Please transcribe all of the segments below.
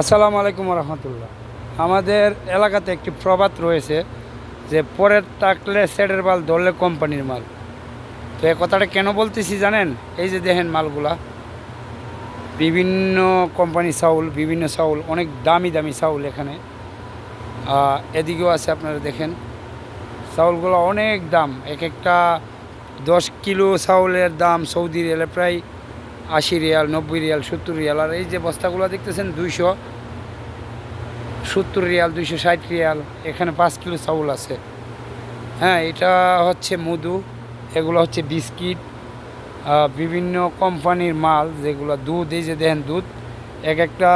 আসসালামু আলাইকুম রহমতুল্লাহ। আমাদের এলাকাতে একটি প্রবাদ রয়েছে যে পরের টাকলে সেটের মাল ধরলে কোম্পানির মাল। তো এ কথাটা কেন বলতেছি জানেন? এই যে দেখেন মালগুলা। বিভিন্ন কোম্পানির চাউল, বিভিন্ন চাউল, অনেক দামি দামি চাউল এখানে। এদিকেও আছে আপনারা দেখেন। চাউলগুলো অনেক দাম। এক একটা দশ কিলো চাউলের দাম সৌদি রিয়ালে প্রায় আশি রিয়াল, নব্বই রিয়াল, সত্তর রিয়াল, আর এই যে বস্তাগুলো দেখতেছেন, দুইশো সত্তর রিয়াল, দুইশো ষাট রিয়াল, এখানে পাঁচ কিলো চাউল আছে। হ্যাঁ এটা হচ্ছে মধু, এগুলো হচ্ছে বিস্কিট বিভিন্ন কোম্পানির মাল, যেগুলো দুধ, এই যে দেখেন দুধ, এক একটা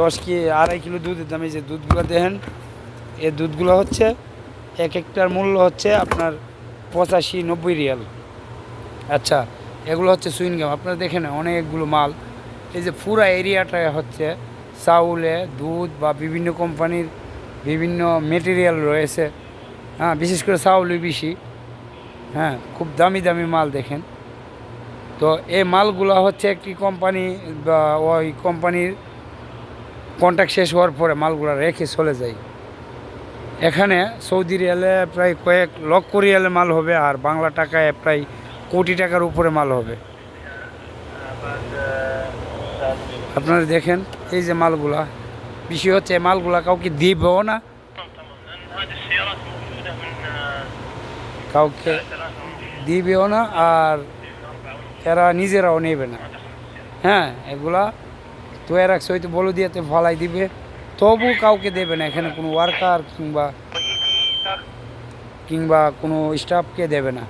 দশ কি, আড়াই কিলো দুধের দাম, এই যে দুধগুলো দেখেন, এই দুধগুলো হচ্ছে এক একটার মূল্য হচ্ছে আপনার পঁচাশি, নব্বই রিয়াল। আচ্ছা এগুলো হচ্ছে সুইনগাম আপনারা দেখেন অনেকগুলো মাল। এই যে পুরা এরিয়াটা হচ্ছে চাউলে, দুধ বা বিভিন্ন কোম্পানির বিভিন্ন মেটেরিয়াল রয়েছে। হ্যাঁ বিশেষ করে চাউলই বেশি হ্যাঁ খুব দামি দামি মাল দেখেন। তো এই মালগুলো হচ্ছে একটি কোম্পানি বা ওই কোম্পানির কন্ট্যাক্ট শেষ হওয়ার পরে মালগুলো রেখে চলে যায়। এখানে সৌদি রিয়ালে প্রায় কয়েক লক্ষ রিয়ালে মাল হবে আর বাংলা টাকায় প্রায় কোটি টাকার উপরে মাল হবে। আপনারা দেখেন, এই যে মালগুলা, বিষয় হচ্ছে মালগুলা কাউকে দিব না। কাউকে দিবেও না আর এরা নিজেরাও নেবে না। হ্যাঁ এগুলা তো এরা হয়তো বলে দিয়েতে ফলাই দিবে। তবু কাউকে দেবে না, এখানে কোনো ওয়ার্কার কিংবা কিংবা কোনো স্টাফকে দেবে না।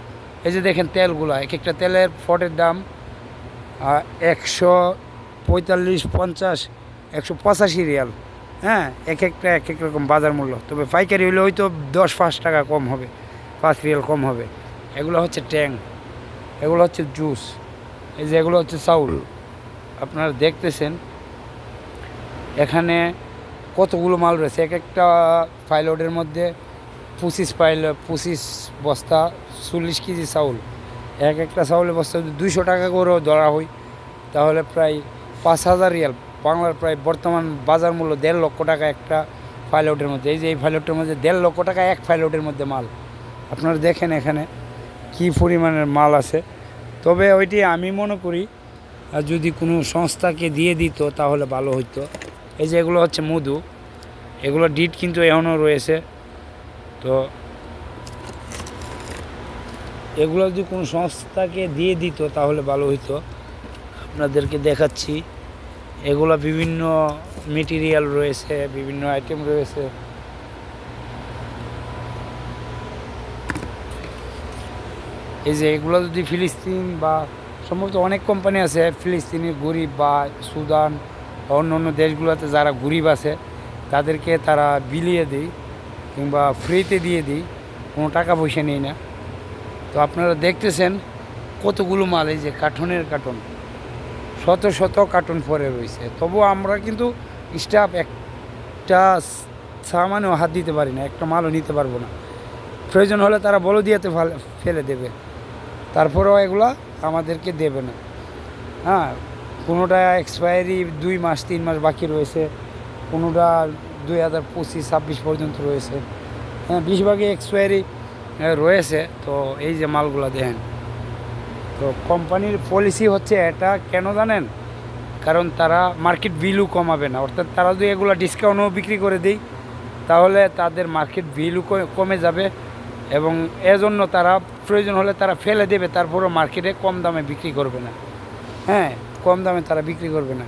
এই যে দেখেন তেলগুলা, এক একটা তেলের ফটের দাম একশো পঁয়তাল্লিশ পঞ্চাশ, একশো পঁচাশি রিয়াল। হ্যাঁ এক একটা, এক এক রকম বাজার মূল্য। তবে পাইকারি হলে হয়তো দশ পাঁচ টাকা কম হবে, পাঁচ রিয়াল কম হবে। এগুলো হচ্ছে ট্যাং, এগুলো হচ্ছে জুস, এই যে এগুলো হচ্ছে চাউল। আপনারা দেখতেছেন, এখানে কতগুলো মাল রয়েছে? এক একটা ফাইলোডের মধ্যে পঁচিশ পাইল, পঁচিশ বস্তা, চল্লিশ কেজি চাউল। এক একটা চাউলের বস্তা যদি দুইশো টাকা করেও ধরা হয়, তাহলে প্রায় পাঁচ হাজার রিয়াল। বাংলার প্রায় বর্তমান বাজার মূল্য দেড় লক্ষ টাকা একটা পাইলটের মধ্যে। এই যে এই পাইলটের মধ্যে দেড় লক্ষ টাকা এক পাইলটের মধ্যে মাল। আপনারা দেখেন এখানে কি পরিমাণের মাল আছে। তবে ওইটি আমি মনে করি যদি কোনো সংস্থাকে দিয়ে দিত, তাহলে ভালো হতো এই যে এগুলো হচ্ছে মধু। এগুলো ডিট কিন্তু এখনও রয়েছে। তো এগুলো যদি কোনো সংস্থাকে দিয়ে দিত, তাহলে ভালো হতো আপনাদেরকে দেখাচ্ছি। এগুলো বিভিন্ন মেটেরিয়াল রয়েছে, বিভিন্ন আইটেম রয়েছে। এই যে এগুলো যদি ফিলিস্তিন বা সম্ভবত অনেক কোম্পানি আছে ফিলিস্তিনি গরিব বা সুদান অন্য অন্য দেশগুলোতে যারা গরিব আছে, তাদেরকে তারা বিলিয়ে দিই কিংবা ফ্রিতে দিয়ে দিই, কোনো টাকা পয়সা নেই না। তো আপনারা দেখতেছেন কতগুলো মাল, এই যে কার্টনের কার্টন। শত শত কার্টন পরে রয়েছে। তবু আমরা কিন্তু স্টাফ একটা সামানেও হাত দিতে পারি না, একটা মালও নিতে পারব না। প্রয়োজন হলে তারা বলো দিয়েতে ফেলে দেবে। তারপরেও এগুলা আমাদেরকে দেবে না। হ্যাঁ কোনোটা এক্সপায়ারি দুই মাস, তিন মাস বাকি রয়েছে। কোনোটা দুই হাজার পঁচিশ, ছাব্বিশ পর্যন্ত রয়েছে। হ্যাঁ বেশিরভাগই এক্সপায়ারি রয়েছে। তো এই যে মালগুলো দেখেন। তো কোম্পানির পলিসি হচ্ছে এটা। কেন জানেন? কারণ তারা মার্কেট ভ্যালু কমাবে না। অর্থাৎ তারা যদি এগুলো ডিসকাউন্টও বিক্রি করে দেয় তাহলে তাদের মার্কেট ভ্যালু কমে যাবে এবং এজন্য তারা প্রয়োজন হলে তারা ফেলে দেবে। তারপরও মার্কেটে কম দামে বিক্রি করবে না। হ্যাঁ কম দামে তারা বিক্রি করবে না।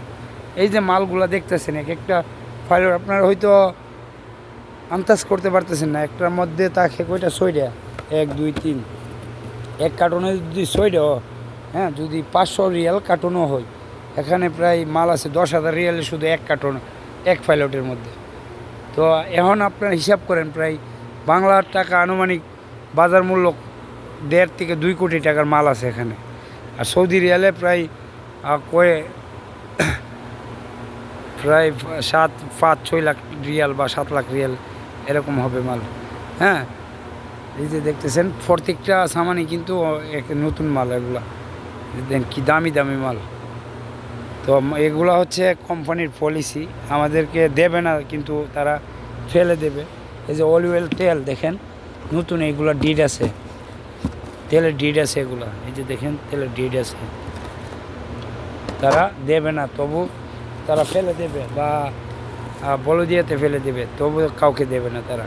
এই যে মালগুলো দেখতেছেন, এক একটা ফাইল আপনার হয়তো আন্দাজ করতে পারতেছেন না। একটার মধ্যে তাকে কয়টা ছয়টা। এক, দুই, তিন। এক কার্টনে যদি ছয়টা হ্যাঁ যদি পাঁচশো রিয়াল কার্টনও হয়, এখানে প্রায় মাল আছে দশ হাজার রিয়ালে শুধু এক কার্টন, এক পাইলটের মধ্যে। তো এখন আপনার হিসাব করেন প্রায় বাংলার টাকা আনুমানিক বাজার মূল্য দেড় থেকে দুই কোটি টাকার মাল আছে এখানে। আর সৌদি রিয়ালে প্রায় কয়ে প্রায় সাত, পাঁচ, ছয় লাখ রিয়াল বা সাত লাখ রিয়াল এরকম হবে মাল। হ্যাঁ? এই যে দেখতেছেন, প্রত্যেকটা সামানই কিন্তু এক নতুন মাল এগুলা। দেন কি দামি দামি মাল। তো এগুলো হচ্ছে কোম্পানির পলিসি আমাদেরকে দেবে না, কিন্তু তারা ফেলে দেবে। এই যে অলিওয়েল তেল, দেখেন, নতুন এইগুলো ডিড আছে। তেলের ডিড আছে এগুলো। এই যে দেখেন, তেলের ডিড আছে। তারা দেবে না, তবু тара феле дебе, да, а болу дијете феле дебе, тоа као ке дебе на тара.